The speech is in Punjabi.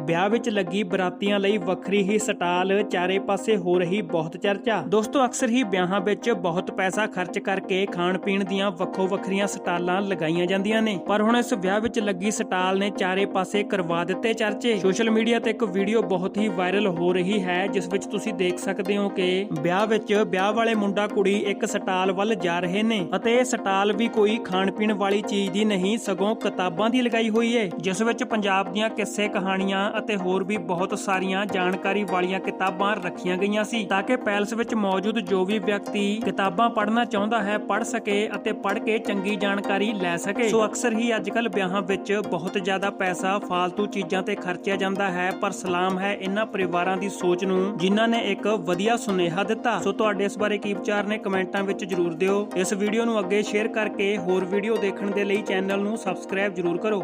ਵਿਆਹ ਵਿੱਚ ਲੱਗੀ ਬਰਾਤੀਆਂ ਲਈ ਵੱਖਰੀ ਹੀ ਸਟਾਲ ਚਾਰੇ ਪਾਸੇ ਹੋ ਰਹੀ ਬਹੁਤ ਚਰਚਾ। ਦੋਸਤੋ, ਅਕਸਰ ਹੀ ਵਿਆਹਾਂ ਵਿੱਚ ਬਹੁਤ ਪੈਸਾ ਖਰਚ ਕਰਕੇ ਖਾਣ ਪੀਣ ਦੀਆਂ ਵੱਖੋ ਵੱਖਰੀਆਂ ਸਟਾਲਾਂ ਲਗਾਈਆਂ ਜਾਂਦੀਆਂ ਨੇ। ਪਰ ਹੁਣ ਇਸ ਵਿਆਹ ਵਿੱਚ ਲੱਗੀ ਸਟਾਲ ਨੇ ਚਾਰੇ ਪਾਸੇ ਕਰਵਾ ਦਿੱਤੇ ਚਰਚੇ। ਸੋਸ਼ਲ ਮੀਡੀਆ ਤੇ ਇੱਕ ਵੀਡੀਓ ਬਹੁਤ ਹੀ ਵਾਇਰਲ ਹੋ ਰਹੀ ਹੈ, ਜਿਸ ਵਿੱਚ ਤੁਸੀਂ ਦੇਖ ਸਕਦੇ ਹੋ ਕਿ ਵਿਆਹ ਵਿੱਚ ਵਿਆਹ ਵਾਲੇ ਮੁੰਡਾ ਕੁੜੀ ਇੱਕ ਸਟਾਲ ਵੱਲ ਜਾ ਰਹੇ ਨੇ ਅਤੇ ਇਹ ਸਟਾਲ ਵੀ ਕੋਈ ਖਾਣ ਪੀਣ ਵਾਲੀ ਚੀਜ਼ ਦੀ ਨਹੀਂ, ਸਗੋਂ ਕਿਤਾਬਾਂ ਦੀ ਲਗਾਈ ਹੋਈ ਹੈ ਜਿਸ ਵਿੱਚ ਪੰਜਾਬ ਦੀਆਂ ਕਿੱਸੇ ਕਹਾਣੀਆਂ ਅਤੇ ਹੋਰ ਵੀ ਬਹੁਤ ਸਾਰੀਆਂ ਜਾਣਕਾਰੀ ਵਾਲੀਆਂ ਕਿਤਾਬਾਂ ਰੱਖੀਆਂ ਗਈਆਂ ਸੀ, ਤਾਂ ਕਿ ਪੈਲਸ ਵਿੱਚ ਮੌਜੂਦ ਜੋ ਵੀ ਵਿਅਕਤੀ ਕਿਤਾਬਾਂ ਪੜ੍ਹਨਾ ਚਾਹੁੰਦਾ ਹੈ, ਪੜ੍ਹ ਸਕੇ ਅਤੇ ਪੜ੍ਹ ਕੇ ਚੰਗੀ ਜਾਣਕਾਰੀ ਲੈ ਸਕੇ। ਸੋ ਅਕਸਰ ਹੀ ਅੱਜਕੱਲ ਵਿਆਹਾਂ ਵਿੱਚ ਬਹੁਤ ਜ਼ਿਆਦਾ ਪੈਸਾ ਫਾਲਤੂ ਚੀਜ਼ਾਂ ਤੇ ਖਰਚਿਆ ਜਾਂਦਾ ਹੈ, ਪਰ ਸਲਾਮ ਹੈ ਇਹਨਾਂ ਪਰਿਵਾਰਾਂ ਦੀ ਸੋਚ ਨੂੰ, ਜਿਨ੍ਹਾਂ ਨੇ ਇੱਕ ਵਧੀਆ ਸੁਨੇਹਾ ਦਿੱਤਾ। ਸੋ ਤੁਹਾਡੇ ਇਸ ਬਾਰੇ ਕੀ ਵਿਚਾਰ ਨੇ, ਕਮੈਂਟਾਂ ਵਿੱਚ ਜਰੂਰ ਦਿਓ। ਇਸ ਵੀਡੀਓ ਨੂੰ ਅੱਗੇ ਸ਼ੇਅਰ ਕਰਕੇ ਹੋਰ ਵੀਡੀਓ ਦੇਖਣ ਦੇ ਲਈ ਚੈਨਲ ਨੂੰ ਸਬਸਕ੍ਰਾਈਬ ਜਰੂਰ ਕਰੋ।